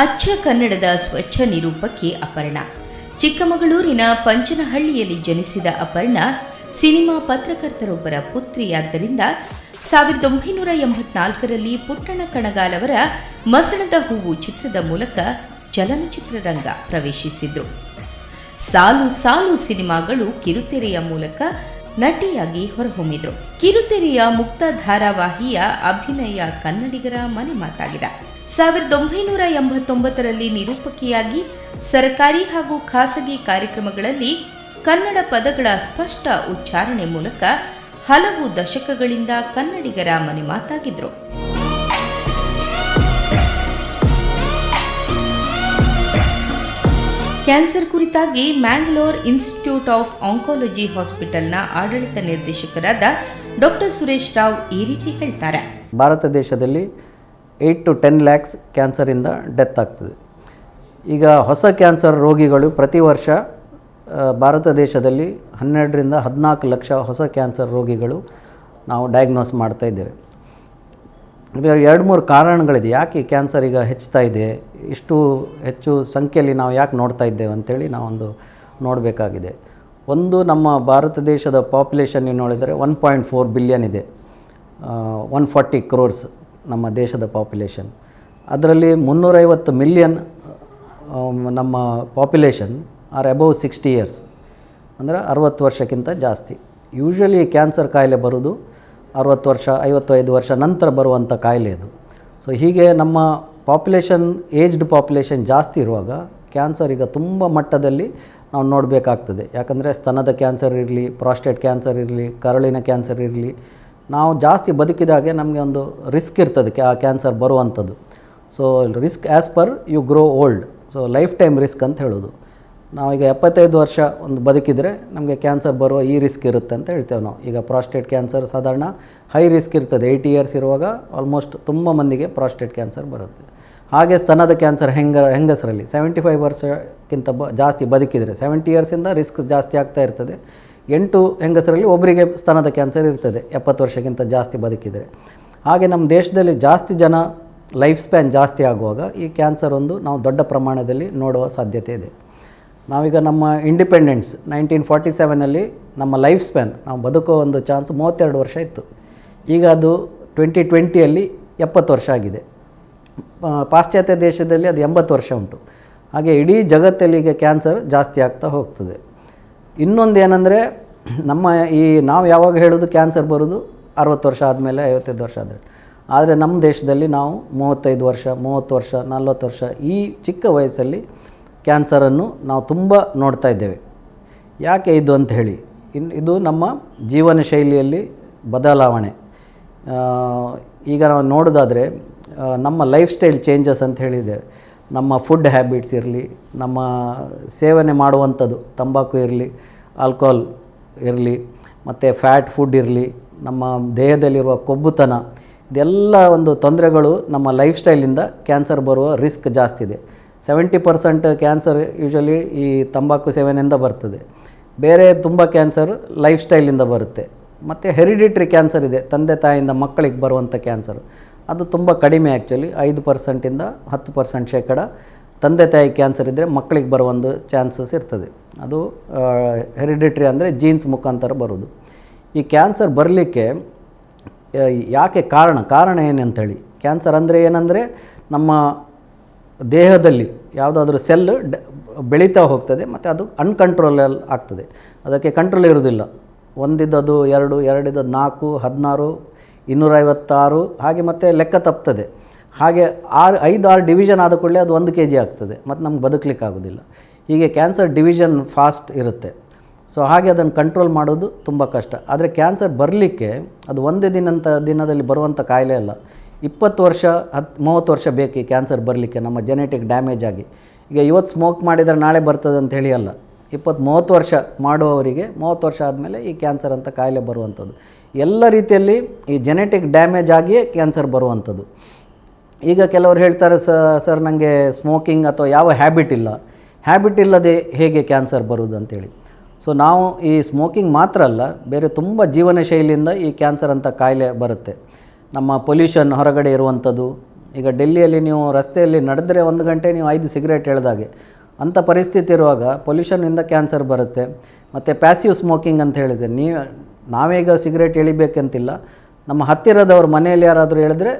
ಅಚ್ಚ ಕನ್ನಡದ ಸ್ವಚ್ಛ ನಿರೂಪಕಿ ಅಪರ್ಣ. ಚಿಕ್ಕಮಗಳೂರಿನ ಪಂಚನಹಳ್ಳಿಯಲ್ಲಿ ಜನಿಸಿದ ಅಪರ್ಣ ಸಿನಿಮಾ ಪತ್ರಕರ್ತರೊಬ್ಬರ ಪುತ್ರಿಯಾದ್ದರಿಂದ ಸಾವಿರದ ಒಂಬೈನೂರ ಎಂಬತ್ನಾಲ್ಕರಲ್ಲಿ ಪುಟ್ಟಣ ಕಣಗಾಲವರ ಮಸಣದ ಹೂವು ಚಿತ್ರದ ಮೂಲಕ ಚಲನಚಿತ್ರರಂಗ ಪ್ರವೇಶಿಸಿದ್ರು. ಸಾಲು ಸಾಲು ಸಿನಿಮಾಗಳು ಕಿರುತೆರೆಯ ಮೂಲಕ ನಟಿಯಾಗಿ ಹೊರಹೊಮ್ಮಿದ್ರು. ಕಿರುತೆರೆಯ ಮುಕ್ತ ಧಾರಾವಾಹಿಯ ಅಭಿನಯ ಕನ್ನಡಿಗರ ಮನೆ ಮಾತಾಗಿದೆ. ಸಾವಿರದ ಒಂಬೈನೂರ ಎಂಬತ್ತೊಂಬತ್ತರಲ್ಲಿ ನಿರೂಪಕಿಯಾಗಿ ಸರ್ಕಾರಿ ಹಾಗೂ ಖಾಸಗಿ ಕಾರ್ಯಕ್ರಮಗಳಲ್ಲಿ ಕನ್ನಡ ಪದಗಳ ಸ್ಪಷ್ಟ ಉಚ್ಚಾರಣೆ ಮೂಲಕ ಹಲವು ದಶಕಗಳಿಂದ ಕನ್ನಡಿಗರ ಮನೆ ಮಾತಾಗಿದ್ರು. ಕ್ಯಾನ್ಸರ್ ಕುರಿತಾಗಿ ಮ್ಯಾಂಗ್ಲೋರ್ ಇನ್ಸ್ಟಿಟ್ಯೂಟ್ ಆಫ್ ಆಂಕಾಲಜಿ ಹಾಸ್ಪಿಟಲ್ನ ಆಡಳಿತ ನಿರ್ದೇಶಕರಾದ ಡಾಕ್ಟರ್ ಸುರೇಶ್ ರಾವ್ ಈ ರೀತಿ ಹೇಳ್ತಾರೆ. ಭಾರತ ದೇಶದಲ್ಲಿ ಏಯ್ಟ್ ಟು ಟೆನ್ ಲ್ಯಾಕ್ಸ್ ಕ್ಯಾನ್ಸರಿಂದ ಡೆತ್ ಆಗ್ತದೆ. ಈಗ ಹೊಸ ಕ್ಯಾನ್ಸರ್ ರೋಗಿಗಳು ಪ್ರತಿ ವರ್ಷ ಭಾರತ ದೇಶದಲ್ಲಿ ಹನ್ನೆರಡರಿಂದ ಹದಿನಾಲ್ಕು ಲಕ್ಷ ಹೊಸ ಕ್ಯಾನ್ಸರ್ ರೋಗಿಗಳು ನಾವು ಡಯಾಗ್ನೋಸ್ ಮಾಡ್ತಾ ಇದ್ದೇವೆ. ಇದರ ಎರಡು ಮೂರು ಕಾರಣಗಳಿದೆ. ಯಾಕೆ ಕ್ಯಾನ್ಸರ್ ಈಗ ಹೆಚ್ಚುತ್ತಾ ಇದೆ? ಇಷ್ಟು ಹೆಚ್ಚು ಸಂಖ್ಯೆಯಲ್ಲಿ ನಾವು ಯಾಕೆ ನೋಡ್ತಾ ಇದ್ದೇವೆ ಅಂಥೇಳಿ ನಾವೊಂದು ನೋಡಬೇಕಾಗಿದೆ. ಒಂದು ನಮ್ಮ ಭಾರತ ದೇಶದ ಪಾಪ್ಯುಲೇಷನ್ ನೀವು ನೋಡಿದರೆ ಒನ್ ಪಾಯಿಂಟ್ ಫೋರ್ ಬಿಲಿಯನ್ ಇದೆ. ಒನ್ ಫಾರ್ಟಿ ಕ್ರೋರ್ಸ್ ನಮ್ಮ ದೇಶದ ಪಾಪ್ಯುಲೇಷನ್ ಅದರಲ್ಲಿ ಮುನ್ನೂರೈವತ್ತು ಮಿಲಿಯನ್ ನಮ್ಮ population are above sixty years ಅಂದರೆ ಅರವತ್ತು ವರ್ಷಕ್ಕಿಂತ ಜಾಸ್ತಿ. ಯೂಶ್ವಲಿ ಕ್ಯಾನ್ಸರ್ ಕಾಯಿಲೆ ಬರೋದು ಅರುವತ್ತು ವರ್ಷ, ಐವತ್ತೈದು ವರ್ಷ ನಂತರ ಬರುವಂಥ ಕಾಯಿಲೆ ಅದು ಸೊ ಹೀಗೆ ನಮ್ಮ ಪಾಪ್ಯುಲೇಷನ್ ಏಜ್ಡ್ ಪಾಪ್ಯುಲೇಷನ್ ಜಾಸ್ತಿ ಇರುವಾಗ ಕ್ಯಾನ್ಸರ್ ಈಗ ತುಂಬ ಮಟ್ಟದಲ್ಲಿ ನಾವು ನೋಡಬೇಕಾಗ್ತದೆ. ಯಾಕಂದರೆ ಸ್ತನದ ಕ್ಯಾನ್ಸರ್ ಇರಲಿ ಪ್ರಾಸ್ಟೇಟ್ ಕ್ಯಾನ್ಸರ್ ಇರಲಿ, ಕರಳಿನ ಕ್ಯಾನ್ಸರ್ ಇರಲಿ, ನಾವು ಜಾಸ್ತಿ ಬದುಕಿದಾಗೆ ನಮಗೆ ಒಂದು ರಿಸ್ಕ್ ಇರ್ತದೆ ಕ್ಯಾ ಕ್ಯಾನ್ಸರ್ ಬರುವಂಥದ್ದು. So risk as per you grow old so lifetime risk ಅಂತ ಹೇಳೋದು. ನಾವೀಗ ಎಪ್ಪತ್ತೈದು ವರ್ಷ ಒಂದು ಬದುಕಿದರೆ ನಮಗೆ ಕ್ಯಾನ್ಸರ್ ಬರುವ ಈ ರಿಸ್ಕ್ ಇರುತ್ತೆ ಅಂತ ಹೇಳ್ತೇವೆ ನಾವು. ಈಗ ಪ್ರಾಸ್ಟೇಟ್ ಕ್ಯಾನ್ಸರ್ ಸಾಧಾರಣ ಹೈ ರಿಸ್ಕ್ ಇರ್ತದೆ. ಏಯ್ಟಿ ಇಯರ್ಸ್ ಇರುವಾಗ ಆಲ್ಮೋಸ್ಟ್ ತುಂಬ ಮಂದಿಗೆ ಪ್ರಾಸ್ಟೇಟ್ ಕ್ಯಾನ್ಸರ್ ಬರುತ್ತೆ. ಹಾಗೆ ಸ್ತನದ ಕ್ಯಾನ್ಸರ್ ಹೆಂಗ, ಹೆಂಗಸರಲ್ಲಿ? ಸೆವೆಂಟಿ ಫೈವ್ ವರ್ಷಕ್ಕಿಂತ ಬ, ಜಾಸ್ತಿ ಬದುಕಿದರೆ ಸೆವೆಂಟಿ ಇಯರ್ಸಿಂದ ರಿಸ್ಕ್ ಜಾಸ್ತಿ ಆಗ್ತಾ ಇರ್ತದೆ. ಎಂಟು ಹೆಂಗಸರಲ್ಲಿ ಒಬ್ಬರಿಗೆ ಸ್ತನದ ಕ್ಯಾನ್ಸರ್ ಇರ್ತದೆ, ಎಪ್ಪತ್ತು ವರ್ಷಕ್ಕಿಂತ ಜಾಸ್ತಿ ಬದುಕಿದರೆ. ಹಾಗೆ ನಮ್ಮ ದೇಶದಲ್ಲಿ ಜಾಸ್ತಿ ಜನ ಲೈಫ್ ಸ್ಪ್ಯಾನ್ ಜಾಸ್ತಿ ಆಗುವಾಗ ಈ ಕ್ಯಾನ್ಸರ್ ಒಂದು ನಾವು ದೊಡ್ಡ ಪ್ರಮಾಣದಲ್ಲಿ ನೋಡುವ ಸಾಧ್ಯತೆ ಇದೆ. ನಾವೀಗ ನಮ್ಮ ಇಂಡಿಪೆಂಡೆನ್ಸ್ ನೈನ್ಟೀನ್ ಫಾರ್ಟಿ ಸೆವೆನಲ್ಲಿ ನಮ್ಮ ಲೈಫ್ ಸ್ಪ್ಯಾನ್ ನಾವು ಬದುಕೋ ಒಂದು ಚಾನ್ಸ್ ಮೂವತ್ತೆರಡು ವರ್ಷ ಇತ್ತು. ಈಗ ಅದು ಟ್ವೆಂಟಿ ಟ್ವೆಂಟಿಯಲ್ಲಿ ಎಪ್ಪತ್ತು ವರ್ಷ ಆಗಿದೆ. ಪಾಶ್ಚಾತ್ಯ ದೇಶದಲ್ಲಿ ಅದು ಎಂಬತ್ತು ವರ್ಷ ಉಂಟು. ಹಾಗೆ ಇಡೀ ಜಗತ್ತಲ್ಲಿ ಈಗ ಕ್ಯಾನ್ಸರ್ ಜಾಸ್ತಿ ಆಗ್ತಾ ಹೋಗ್ತದೆ. ಇನ್ನೊಂದು ಏನಂದರೆ, ನಮ್ಮ ಈ ನಾವು ಯಾವಾಗ ಹೇಳೋದು ಕ್ಯಾನ್ಸರ್ ಬರೋದು? ಅರವತ್ತು ವರ್ಷ ಆದಮೇಲೆ ಐವತ್ತೈದು ವರ್ಷ ಆದರೆ. ಆದರೆ ನಮ್ಮ ದೇಶದಲ್ಲಿ ನಾವು ಮೂವತ್ತೈದು ವರ್ಷ, ಮೂವತ್ತು ವರ್ಷ, ನಲ್ವತ್ತು ವರ್ಷ ಈ ಚಿಕ್ಕ ವಯಸ್ಸಲ್ಲಿ ಕ್ಯಾನ್ಸರನ್ನು ನಾವು ತುಂಬ ನೋಡ್ತಾ ಇದ್ದೇವೆ. ಯಾಕೆ ಇದು ಅಂತ ಹೇಳಿ. ಇನ್ ಇದು ನಮ್ಮ ಜೀವನ ಶೈಲಿಯಲ್ಲಿ ಬದಲಾವಣೆ ಈಗ ನಾವು ನೋಡೋದಾದರೆ ನಮ್ಮ ಲೈಫ್ ಸ್ಟೈಲ್ ಚೇಂಜಸ್ ಅಂತ ಹೇಳಿದೆ. ನಮ್ಮ ಫುಡ್ ಹ್ಯಾಬಿಟ್ಸ್ ಇರಲಿ, ನಮ್ಮ ಸೇವನೆ ಮಾಡುವಂಥದ್ದು, ತಂಬಾಕು ಇರಲಿ, ಆಲ್ಕೋಹಾಲ್ ಇರಲಿ, ಮತ್ತು ಫ್ಯಾಟ್ ಫುಡ್ ಇರಲಿ, ನಮ್ಮ ದೇಹದಲ್ಲಿರುವ ಕೊಬ್ಬುತನ, ಇದೆಲ್ಲ ಒಂದು ತೊಂದರೆಗಳು ನಮ್ಮ ಲೈಫ್ ಸ್ಟೈಲಿಂದ ಕ್ಯಾನ್ಸರ್ ಬರುವ ರಿಸ್ಕ್ ಜಾಸ್ತಿ ಇದೆ. ಸೆವೆಂಟಿ ಪರ್ಸೆಂಟ್ ಕ್ಯಾನ್ಸರ್ ಯೂಶ್ವಲಿ ಈ ತಂಬಾಕು ಸೇವನೆಯಿಂದ ಬರ್ತದೆ. ಬೇರೆ ತುಂಬ ಕ್ಯಾನ್ಸರ್ ಲೈಫ್ ಸ್ಟೈಲಿಂದ ಬರುತ್ತೆ. ಮತ್ತು ಹೆರಿಡಿಟ್ರಿ ಕ್ಯಾನ್ಸರ್ ಇದೆ, ತಂದೆ ತಾಯಿಯಿಂದ ಮಕ್ಕಳಿಗೆ ಬರುವಂಥ ಕ್ಯಾನ್ಸರ್. ಅದು ತುಂಬ ಕಡಿಮೆ ಆ್ಯಕ್ಚುಲಿ ಐದು ಪರ್ಸೆಂಟಿಂದ ಹತ್ತು ಪರ್ಸೆಂಟ್ ಶೇಕಡ. ತಂದೆ ತಾಯಿ ಕ್ಯಾನ್ಸರ್ ಇದ್ದರೆ ಮಕ್ಕಳಿಗೆ ಬರೋ ಒಂದು ಚಾನ್ಸಸ್ ಇರ್ತದೆ. ಅದು ಹೆರಿಡಿಟ್ರಿ ಅಂದರೆ ಜೀನ್ಸ್ ಮುಖಾಂತರ ಬರೋದು. ಈ ಕ್ಯಾನ್ಸರ್ ಬರಲಿಕ್ಕೆ ಯಾಕೆ ಕಾರಣ? ಕಾರಣ ಏನಂತೇಳಿ? ಕ್ಯಾನ್ಸರ್ ಅಂದರೆ ಏನಂದರೆ ನಮ್ಮ ದೇಹದಲ್ಲಿ ಯಾವುದಾದ್ರೂ ಸೆಲ್ ಡ, ಬೆಳೀತಾ ಹೋಗ್ತದೆ, ಮತ್ತು ಅದು ಅನ್ಕಂಟ್ರೋಲಲ್ ಆಗ್ತದೆ. ಅದಕ್ಕೆ ಕಂಟ್ರೋಲ್ ಇರೋದಿಲ್ಲ ಒಂದಿದ್ದದು ಎರಡು, ಎರಡಿದ್ದದು ನಾಲ್ಕು, ಹದಿನಾರು ಇನ್ನೂರೈವತ್ತಾರು, ಹಾಗೆ ಮತ್ತೆ ಲೆಕ್ಕ ತಪ್ತದೆ. ಹಾಗೆ ಆರು, ಐದು, ಆರು ಡಿವಿಷನ್ ಆದ ಕೂಡಲೇ ಅದು ಒಂದು ಕೆ ಜಿ ಆಗ್ತದೆ. ಮತ್ತು ನಮ್ಗೆ ಬದುಕಲಿಕ್ಕಾಗೋದಿಲ್ಲ ಹೀಗೆ ಕ್ಯಾನ್ಸರ್ ಡಿವಿಷನ್ ಫಾಸ್ಟ್ ಇರುತ್ತೆ. ಸೊ ಹಾಗೆ ಅದನ್ನು ಕಂಟ್ರೋಲ್ ಮಾಡೋದು ತುಂಬ ಕಷ್ಟ. ಆದರೆ ಕ್ಯಾನ್ಸರ್ ಬರಲಿಕ್ಕೆ ಅದು ಒಂದೇ ದಿನಂತ ದಿನದಲ್ಲಿ ಬರುವಂಥ ಕಾಯಿಲೆ ಅಲ್ಲ. ಇಪ್ಪತ್ತು ವರ್ಷ ಹತ್ತು ಮೂವತ್ತು ವರ್ಷ ಬೇಕು ಈ ಕ್ಯಾನ್ಸರ್ ಬರಲಿಕ್ಕೆ ನಮ್ಮ ಜೆನೆಟಿಕ್ ಡ್ಯಾಮೇಜ್ ಆಗಿ. ಈಗ ಇವತ್ತು ಸ್ಮೋಕ್ ಮಾಡಿದರೆ ನಾಳೆ ಬರ್ತದೆ ಅಂತ ಹೇಳಿ ಅಲ್ಲ. ಇಪ್ಪತ್ತು, ಮೂವತ್ತು ವರ್ಷ ಮಾಡುವವರಿಗೆ ಮೂವತ್ತು ವರ್ಷ ಆದಮೇಲೆ ಈ ಕ್ಯಾನ್ಸರ್ ಅಂತ ಕಾಯಿಲೆ ಬರುವಂಥದ್ದು. ಎಲ್ಲ ರೀತಿಯಲ್ಲಿ ಈ ಜೆನೆಟಿಕ್ ಡ್ಯಾಮೇಜ್ ಆಗಿಯೇ ಕ್ಯಾನ್ಸರ್ ಬರುವಂಥದ್ದು. ಈಗ ಕೆಲವರು ಹೇಳ್ತಾರೆ ಸರ್ ನನಗೆ ಸ್ಮೋಕಿಂಗ್ ಅಥವಾ ಯಾವ ಹ್ಯಾಬಿಟ್ ಇಲ್ಲ. ಹ್ಯಾಬಿಟ್ ಇಲ್ಲದೆ ಹೇಗೆ ಕ್ಯಾನ್ಸರ್ ಬರುವುದು ಅಂತೇಳಿ. ಸೊ ನಾವು ಈ ಸ್ಮೋಕಿಂಗ್ ಮಾತ್ರ ಅಲ್ಲ, ಬೇರೆ ತುಂಬ ಜೀವನ ಶೈಲಿಯಿಂದ ಈ ಕ್ಯಾನ್ಸರ್ ಅಂತ ಕಾಯಿಲೆ ಬರುತ್ತೆ. ನಮ್ಮ ಪೊಲ್ಯೂಷನ್ ಹೊರಗಡೆ ಇರುವಂಥದ್ದು. ಈಗ ಡೆಲ್ಲಿಯಲ್ಲಿ ನೀವು ರಸ್ತೆಯಲ್ಲಿ ನಡೆದರೆ ಒಂದು ಗಂಟೆ ನೀವು ಐದು ಸಿಗರೇಟ್ ಎಳೆದಾಗೆ ಅಂಥ ಪರಿಸ್ಥಿತಿ ಇರುವಾಗ ಪೊಲ್ಯೂಷನ್ನಿಂದ ಕ್ಯಾನ್ಸರ್ ಬರುತ್ತೆ. ಮತ್ತು ಪ್ಯಾಸಿವ್ ಸ್ಮೋಕಿಂಗ್ ಅಂತ ಹೇಳಿದೆ ನೀವು ನಾವೀಗ ಸಿಗರೇಟ್ ಎಳಿಬೇಕಂತಿಲ್ಲ. ನಮ್ಮ ಹತ್ತಿರದವ್ರ ಮನೆಯಲ್ಲಿ ಯಾರಾದರೂ ಹೇಳಿದ್ರೆ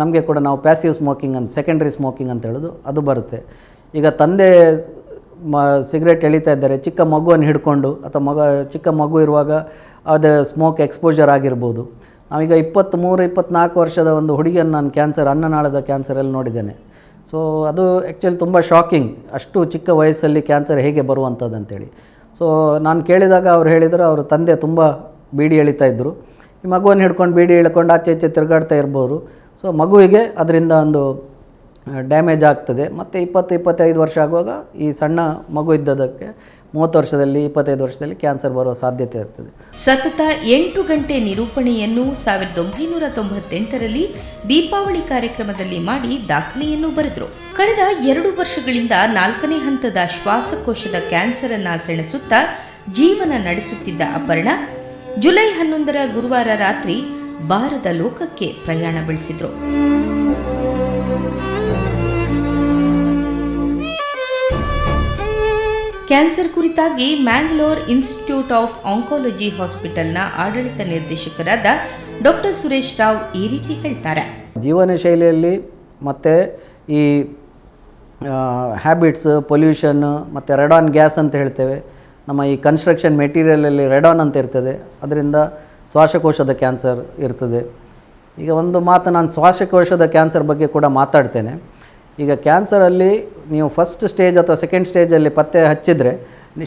ನಮಗೆ ಕೂಡ ನಾವು ಪ್ಯಾಸಿವ್ ಸ್ಮೋಕಿಂಗ್ ಅಂತ ಸೆಕೆಂಡ್ರಿ ಸ್ಮೋಕಿಂಗ್ ಅಂತ ಹೇಳೋದು, ಅದು ಬರುತ್ತೆ. ಈಗ ತಂದೆ ಮ, ಸಿಗರೇಟ್ ಎಳಿತಾ ಇದ್ದಾರೆ, ಚಿಕ್ಕ ಮಗುವನ್ನು ಹಿಡ್ಕೊಂಡು ಅಥವಾ ಮಗ, ಚಿಕ್ಕ ಮಗು ಇರುವಾಗ ಅದು ಸ್ಮೋಕ್ ಎಕ್ಸ್ಪೋಜರ್ ಆಗಿರ್ಬೋದು. ನಾವೀಗ ಇಪ್ಪತ್ತ್ಮೂರು ಇಪ್ಪತ್ತ್ನಾಲ್ಕು ವರ್ಷದ ಒಂದು ಹುಡುಗಿಯನ್ನು ನಾನು ಕ್ಯಾನ್ಸರ್ ಅನ್ನನಾಳದ ಕ್ಯಾನ್ಸರಲ್ಲಿ ನೋಡಿದ್ದೇನೆ. ಸೊ ಅದು ಆ್ಯಕ್ಚುಲಿ ತುಂಬ ಶಾಕಿಂಗ್ ಅಷ್ಟು ಚಿಕ್ಕ ವಯಸ್ಸಲ್ಲಿ ಕ್ಯಾನ್ಸರ್ ಹೇಗೆ ಬರುವಂಥದ್ದು ಅಂತೇಳಿ. ಸೊ ನಾನು ಕೇಳಿದಾಗ ಅವ್ರು ಹೇಳಿದರು, ಅವ್ರ ತಂದೆ ತುಂಬ ಬೀಡಿ ಎಳಿತಾ ಇದ್ದರು ಈ ಮಗುವನ್ನು ಹಿಡ್ಕೊಂಡು ಬೀಡಿ ಎಳ್ಕೊಂಡು ಆಚೆ ಈಚೆ ತಿರುಗಾಡ್ತಾ ಇರ್ಬೋದು. ಸೊ ಮಗುವಿಗೆ ಅದರಿಂದ ಒಂದು ಡ್ಯಾಮೇಜ್ ಆಗ್ತದೆ. ಮತ್ತು ಇಪ್ಪತ್ತು, ಇಪ್ಪತ್ತೈದು ವರ್ಷ ಆಗುವಾಗ ಈ ಸಣ್ಣ ಮಗು ಇದ್ದದಕ್ಕೆ ಮೂವತ್ತು ವರ್ಷದಲ್ಲಿ, ಇಪ್ಪತ್ತೈದು ವರ್ಷದಲ್ಲಿ ಕ್ಯಾನ್ಸರ್ ಬರೋ ಸಾಧ್ಯತೆ ಇರ್ತದೆ. ಸತತ ಎಂಟು ಗಂಟೆ ನಿರೂಪಣೆಯನ್ನು ಸಾವಿರದ ಒಂಬೈನೂರ ತೊಂಬತ್ತೆಂಟರಲ್ಲಿ ದೀಪಾವಳಿ ಕಾರ್ಯಕ್ರಮದಲ್ಲಿ ಮಾಡಿ ದಾಖಲೆಯನ್ನು ಬರೆದರು. ಕಳೆದ ಎರಡು ವರ್ಷಗಳಿಂದ ನಾಲ್ಕನೇ ಹಂತದ ಶ್ವಾಸಕೋಶದ ಕ್ಯಾನ್ಸರ್ ಅನ್ನ ಸೆಣಸುತ್ತಾ ಜೀವನ ನಡೆಸುತ್ತಿದ್ದ ಅಪರ್ಣ ಜುಲೈ ಹನ್ನೊಂದರ ಗುರುವಾರ ರಾತ್ರಿ ಬಾರದ ಲೋಕಕ್ಕೆ ಪ್ರಯಾಣ ಬೆಳೆಸಿದ್ರು. ಕ್ಯಾನ್ಸರ್ ಕುರಿತಾಗಿ ಮ್ಯಾಂಗ್ಲೋರ್ ಇನ್ಸ್ಟಿಟ್ಯೂಟ್ ಆಫ್ ಆಂಕಾಲಜಿ ಹಾಸ್ಪಿಟಲ್ನ ಆಡಳಿತ ನಿರ್ದೇಶಕರಾದ ಡಾಕ್ಟರ್ ಸುರೇಶ್ ರಾವ್ ಈ ರೀತಿ ಹೇಳ್ತಾರೆ. ಜೀವನ ಶೈಲಿಯಲ್ಲಿ ಮತ್ತು ಈ ಹ್ಯಾಬಿಟ್ಸ್ ಪೊಲ್ಯೂಷನ್ ಮತ್ತು ರೆಡಾನ್ ಗ್ಯಾಸ್ ಅಂತ ಹೇಳ್ತೇವೆ. ನಮ್ಮ ಈ ಕನ್ಸ್ಟ್ರಕ್ಷನ್ ಮೆಟೀರಿಯಲಲ್ಲಿ ರೆಡಾನ್ ಅಂತ ಇರ್ತದೆ. ಅದರಿಂದ ಶ್ವಾಸಕೋಶದ ಕ್ಯಾನ್ಸರ್ ಇರ್ತದೆ. ಈಗ ಒಂದು ಮಾತು ನಾನು ಶ್ವಾಸಕೋಶದ ಕ್ಯಾನ್ಸರ್ ಬಗ್ಗೆ ಕೂಡ ಮಾತಾಡ್ತೇನೆ. ಈಗ ಕ್ಯಾನ್ಸರಲ್ಲಿ ನೀವು ಫಸ್ಟ್ ಸ್ಟೇಜ್ ಅಥವಾ ಸೆಕೆಂಡ್ ಸ್ಟೇಜಲ್ಲಿ ಪತ್ತೆ ಹಚ್ಚಿದರೆ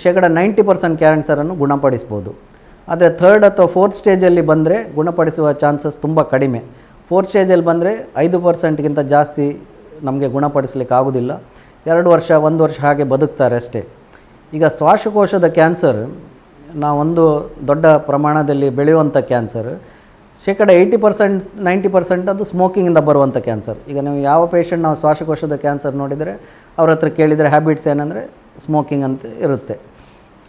ಶೇಕಡ ನೈಂಟಿ ಪರ್ಸೆಂಟ್ ಕ್ಯಾನ್ಸರನ್ನು ಗುಣಪಡಿಸ್ಬೋದು. ಆದರೆ ಥರ್ಡ್ ಅಥವಾ ಫೋರ್ತ್ ಸ್ಟೇಜಲ್ಲಿ ಬಂದರೆ ಗುಣಪಡಿಸುವ ಚಾನ್ಸಸ್ ತುಂಬ ಕಡಿಮೆ. ಫೋರ್ತ್ ಸ್ಟೇಜಲ್ಲಿ ಬಂದರೆ ಐದು ಪರ್ಸೆಂಟ್ಗಿಂತ ಜಾಸ್ತಿ ನಮಗೆ ಗುಣಪಡಿಸಲಿಕ್ಕೆ ಆಗೋದಿಲ್ಲ. ಎರಡು ವರ್ಷ, ಒಂದು ವರ್ಷ ಹಾಗೆ ಬದುಕ್ತಾರೆ ಅಷ್ಟೇ. ಈಗ ಶ್ವಾಸಕೋಶದ ಕ್ಯಾನ್ಸರ್ ನಾವೊಂದು ದೊಡ್ಡ ಪ್ರಮಾಣದಲ್ಲಿ ಬೆಳೆಯುವಂಥ ಕ್ಯಾನ್ಸರ್, ಶೇಕಡ ಏಯ್ಟಿ ಪರ್ಸೆಂಟ್, ನೈಂಟಿ ಪರ್ಸೆಂಟ್ ಅದು ಸ್ಮೋಕಿಂಗಿಂದ ಬರುವಂಥ ಕ್ಯಾನ್ಸರ್. ಈಗ ನೀವು ಯಾವ ಪೇಷಂಟ್ ನಾವು ಶ್ವಾಸಕೋಶದ ಕ್ಯಾನ್ಸರ್ ನೋಡಿದರೆ ಅವ್ರ ಹತ್ರ ಕೇಳಿದರೆ ಹ್ಯಾಬಿಟ್ಸ್ ಏನಂದರೆ ಸ್ಮೋಕಿಂಗ್ ಅಂತ ಇರುತ್ತೆ.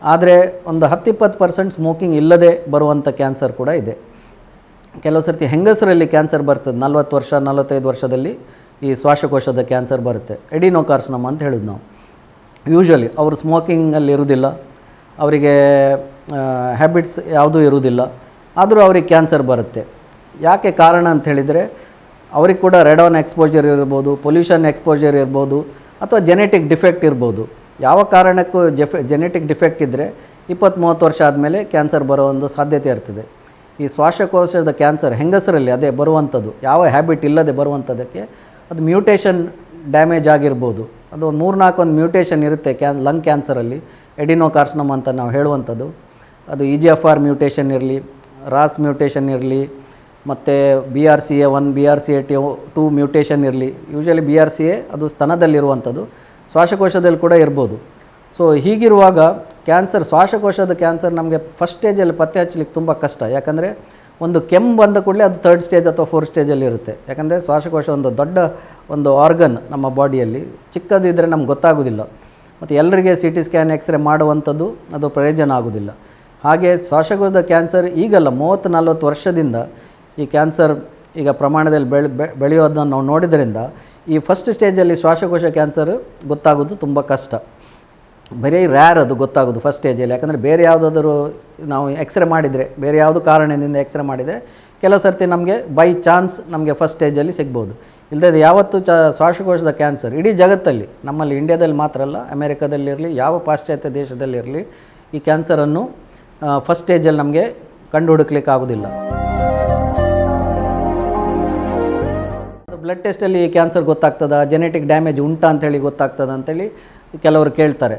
ಆದರೆ ಒಂದು ಹತ್ತಿಪ್ಪತ್ತು ಪರ್ಸೆಂಟ್ ಸ್ಮೋಕಿಂಗ್ ಇಲ್ಲದೆ ಬರುವಂಥ ಕ್ಯಾನ್ಸರ್ ಕೂಡ ಇದೆ. ಕೆಲವು ಸರ್ತಿ ಹೆಂಗಸರಲ್ಲಿ ಕ್ಯಾನ್ಸರ್ ಬರ್ತದೆ, ನಲ್ವತ್ತು ವರ್ಷ, ನಲವತ್ತೈದು ವರ್ಷದಲ್ಲಿ ಈ ಶ್ವಾಸಕೋಶದ ಕ್ಯಾನ್ಸರ್ ಬರುತ್ತೆ. ಎಡಿನೋಕಾರ್ಸ್ನಮ್ ಅಂತ ಹೇಳಿದ್ ನಾವು. ಯೂಶ್ವಲಿ ಅವರು ಸ್ಮೋಕಿಂಗಲ್ಲಿ ಇರುವುದಿಲ್ಲ ಅವರಿಗೆ ಹ್ಯಾಬಿಟ್ಸ್ ಯಾವುದೂ ಇರುವುದಿಲ್ಲ ಆದರೂ ಅವ್ರಿಗೆ ಕ್ಯಾನ್ಸರ್ ಬರುತ್ತೆ. ಯಾಕೆ ಕಾರಣ ಅಂತ ಹೇಳಿದರೆ, ಅವ್ರಿಗೆ ಕೂಡ ರೆಡಾನ್ ಎಕ್ಸ್ಪೋಜರ್ ಇರ್ಬೋದು ಪೊಲ್ಯೂಷನ್ ಎಕ್ಸ್ಪೋಜರ್ ಇರ್ಬೋದು, ಅಥವಾ ಜೆನೆಟಿಕ್ ಡಿಫೆಕ್ಟ್ ಇರ್ಬೋದು. ಯಾವ ಕಾರಣಕ್ಕೂ ಜೆಫೆ ಜೆನೆಟಿಕ್ ಡಿಫೆಕ್ಟ್ ಇದ್ದರೆ ಇಪ್ಪತ್ತು ಮೂವತ್ತು ವರ್ಷ ಆದಮೇಲೆ ಕ್ಯಾನ್ಸರ್ ಬರೋ ಒಂದು ಸಾಧ್ಯತೆ ಇರ್ತದೆ. ಈ ಶ್ವಾಸಕೋಶದ ಕ್ಯಾನ್ಸರ್ ಹೆಂಗಸರಲ್ಲಿ ಅದೇ ಬರುವಂಥದ್ದು. ಯಾವ ಹ್ಯಾಬಿಟ್ ಇಲ್ಲದೆ ಬರುವಂಥದ್ದಕ್ಕೆ ಅದು ಮ್ಯೂಟೇಷನ್ ಡ್ಯಾಮೇಜ್ ಆಗಿರ್ಬೋದು. ಅದು ಮೂರ್ನಾಲ್ಕು ಒಂದು ಮ್ಯೂಟೇಷನ್ ಇರುತ್ತೆ ಕ್ಯಾನ್ ಲಂಗ್ ಕ್ಯಾನ್ಸರಲ್ಲಿ ಎಡಿನೋಕಾರ್ಸ್ನಮ್ ಅಂತ ನಾವು ಹೇಳುವಂಥದ್ದು. ಅದು E G F R mutation ಇರಲಿ ರಾಸ್ ಮ್ಯೂಟೇಷನ್ ಇರಲಿ, ಮತ್ತು B R C A one B R C A T two mutation ಇರಲಿ. Usually B R C A ಅದು ಸ್ತನದಲ್ಲಿರುವಂಥದ್ದು. ಶ್ವಾಸಕೋಶದಲ್ಲಿ ಕೂಡ ಇರ್ಬೋದು. ಸೊ ಹೀಗಿರುವಾಗ ಕ್ಯಾನ್ಸರ್ ಶ್ವಾಸಕೋಶದ ಕ್ಯಾನ್ಸರ್ ನಮಗೆ ಫಸ್ಟ್ ಸ್ಟೇಜಲ್ಲಿ ಪತ್ತೆ ಹಚ್ಚಲಿಕ್ಕೆ ತುಂಬ ಕಷ್ಟ. ಯಾಕಂದರೆ ಒಂದು ಕೆಮ್ಮು ಬಂದ ಕೂಡಲೇ ಅದು ಥರ್ಡ್ ಸ್ಟೇಜ್ ಅಥವಾ ಫೋರ್ತ್ ಸ್ಟೇಜಲ್ಲಿ ಇರುತ್ತೆ. ಯಾಕಂದರೆ ಶ್ವಾಸಕೋಶ ಒಂದು ದೊಡ್ಡ ಒಂದು ಆರ್ಗನ್ ನಮ್ಮ ಬಾಡಿಯಲ್ಲಿ ಚಿಕ್ಕದಿದ್ದರೆ ನಮ್ಗೆ ಗೊತ್ತಾಗೋದಿಲ್ಲ. ಮತ್ತು ಎಲ್ಲರಿಗೆ ಸಿ ಟಿ ಸ್ಕ್ಯಾನ್ ಎಕ್ಸ್ರೇ ಮಾಡುವಂಥದ್ದು ಅದು ಪ್ರಯೋಜನ ಆಗೋದಿಲ್ಲ. ಹಾಗೆ ಶ್ವಾಸಕೋಶದ ಕ್ಯಾನ್ಸರ್ ಈಗಲ್ಲ ಮೂವತ್ತು ನಲ್ವತ್ತು ವರ್ಷದಿಂದ ಈ ಕ್ಯಾನ್ಸರ್ ಈಗ ಪ್ರಮಾಣದಲ್ಲಿ ಬೆಳೆ ಬೆಳೆಯೋದನ್ನು ನಾವು ನೋಡಿದ್ರಿಂದ ಈ ಫಸ್ಟ್ ಸ್ಟೇಜಲ್ಲಿ ಶ್ವಾಸಕೋಶ ಕ್ಯಾನ್ಸರ್ ಗೊತ್ತಾಗೋದು ತುಂಬ ಕಷ್ಟ. ಬರೀ ರ್ಯಾರ್ ಅದು ಗೊತ್ತಾಗೋದು ಫಸ್ಟ್ ಸ್ಟೇಜಲ್ಲಿ ಯಾಕಂದರೆ ಬೇರೆ ಯಾವುದಾದ್ರೂ ನಾವು ಎಕ್ಸ್ರೇ ಮಾಡಿದರೆ, ಬೇರೆ ಯಾವುದು ಕಾರಣದಿಂದ ಎಕ್ಸ್ರೇ ಮಾಡಿದರೆ, ಕೆಲವು ಸರ್ತಿ ನಮಗೆ ಬೈ ಚಾನ್ಸ್ ನಮಗೆ ಫಸ್ಟ್ ಸ್ಟೇಜಲ್ಲಿ ಸಿಗ್ಬೋದು. ಇಲ್ಲದೇ ಯಾವತ್ತು ಚ ಶ್ವಾಸಕೋಶದ ಕ್ಯಾನ್ಸರ್ ಇಡೀ ಜಗತ್ತಲ್ಲಿ, ನಮ್ಮಲ್ಲಿ ಇಂಡಿಯಾದಲ್ಲಿ ಮಾತ್ರ ಅಲ್ಲ ಅಮೇರಿಕಾದಲ್ಲಿರಲಿ ಯಾವ ಪಾಶ್ಚಾತ್ಯ ದೇಶದಲ್ಲಿರಲಿ ಈ ಕ್ಯಾನ್ಸರನ್ನು ಫಸ್ಟ್ ಸ್ಟೇಜಲ್ಲಿ ನಮಗೆ ಕಂಡು ಹುಡುಕ್ಲಿಕ್ಕೆ ಆಗೋದಿಲ್ಲ ಬ್ಲಡ್ ಟೆಸ್ಟಲ್ಲಿ ಕ್ಯಾನ್ಸರ್ ಗೊತ್ತಾಗ್ತದ? ಜೆನೆಟಿಕ್ ಡ್ಯಾಮೇಜ್ ಉಂಟಾ ಅಂತೇಳಿ ಗೊತ್ತಾಗ್ತದ ಅಂತೇಳಿ ಕೆಲವರು ಕೇಳ್ತಾರೆ.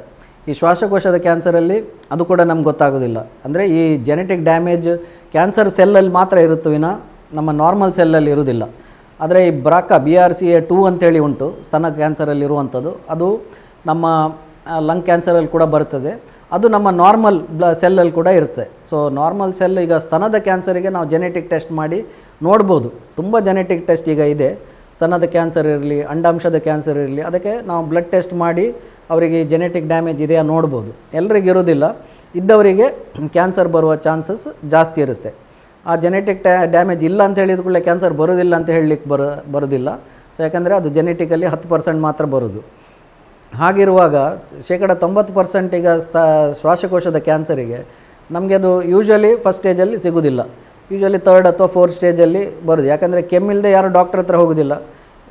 ಈ ಶ್ವಾಸಕೋಶದ ಕ್ಯಾನ್ಸರಲ್ಲಿ ಅದು ಕೂಡ ನಮ್ಗೆ ಗೊತ್ತಾಗೋದಿಲ್ಲ. ಅಂದರೆ ಈ ಜೆನೆಟಿಕ್ ಡ್ಯಾಮೇಜ್ ಕ್ಯಾನ್ಸರ್ ಸೆಲ್ಲಲ್ಲಿ ಮಾತ್ರ ಇರುತ್ತೆ ವಿನ ನಮ್ಮ ನಾರ್ಮಲ್ ಸೆಲ್ಲಲ್ಲಿ ಇರುವುದಿಲ್ಲ. ಆದರೆ ಈ BRCA B R C A two ಅಂತೇಳಿ ಉಂಟು, ಸ್ತನ ಕ್ಯಾನ್ಸರಲ್ಲಿ ಇರುವಂಥದ್ದು. ಅದು ನಮ್ಮ ಲಂಗ್ ಕ್ಯಾನ್ಸರಲ್ಲಿ ಕೂಡ ಬರ್ತದೆ. ಅದು ನಮ್ಮ ನಾರ್ಮಲ್ ಬ್ಲ ಸೆಲ್ಲಲ್ಲಿ ಕೂಡ ಇರುತ್ತೆ. ಸೊ ನಾರ್ಮಲ್ ಸೆಲ್ ಈಗ ಸ್ತನದ ಕ್ಯಾನ್ಸರಿಗೆ ನಾವು ಜೆನೆಟಿಕ್ ಟೆಸ್ಟ್ ಮಾಡಿ ನೋಡ್ಬೋದು. ತುಂಬ ಜೆನೆಟಿಕ್ ಟೆಸ್ಟ್ ಈಗ ಇದೆ. ಸ್ತನದ ಕ್ಯಾನ್ಸರ್ ಇರಲಿ, ಅಂಡಾಂಶದ ಕ್ಯಾನ್ಸರ್ ಇರಲಿ, ಅದಕ್ಕೆ ನಾವು ಬ್ಲಡ್ ಟೆಸ್ಟ್ ಮಾಡಿ ಅವರಿಗೆ ಜೆನೆಟಿಕ್ ಡ್ಯಾಮೇಜ್ ಇದೆಯಾ ನೋಡ್ಬೋದು. ಎಲ್ರಿಗೆ ಇರೋದಿಲ್ಲ ಇದ್ದವರಿಗೆ ಕ್ಯಾನ್ಸರ್ ಬರುವ ಚಾನ್ಸಸ್ ಜಾಸ್ತಿ ಇರುತ್ತೆ. ಆ ಜೆನೆಟಿಕ್ ಡ್ಯಾಮೇಜ್ ಇಲ್ಲ ಅಂತ ಹೇಳಿದ ಕೂಡಲೇ ಕ್ಯಾನ್ಸರ್ ಬರೋದಿಲ್ಲ ಅಂತ ಹೇಳಲಿಕ್ಕೆ ಬರೋ ಬರೋದಿಲ್ಲ ಸೊ ಯಾಕಂದರೆ ಅದು ಜೆನೆಟಿಕಲ್ಲಿ ಹತ್ತು ಪರ್ಸೆಂಟ್ ಮಾತ್ರ ಬರೋದು ಹಾಗಿರುವಾಗ ಶೇಕಡ ತೊಂಬತ್ತು ಪರ್ಸೆಂಟ್ ಈಗ ಶ್ವಾಸಕೋಶದ ಕ್ಯಾನ್ಸರಿಗೆ ನಮಗೆ ಅದು ಯೂಶ್ವಲಿ ಫಸ್ಟ್ ಸ್ಟೇಜಲ್ಲಿ ಸಿಗೋದಿಲ್ಲ ಯೂಶ್ವಲಿ ತರ್ಡ್ ಅಥವಾ ಫೋರ್ತ್ ಸ್ಟೇಜಲ್ಲಿ ಬರೋದು ಯಾಕಂದರೆ ಕೆಮ್ಮಿಲ್ಲದೆ ಯಾರು ಡಾಕ್ಟ್ರ್ ಹತ್ರ ಹೋಗೋದಿಲ್ಲ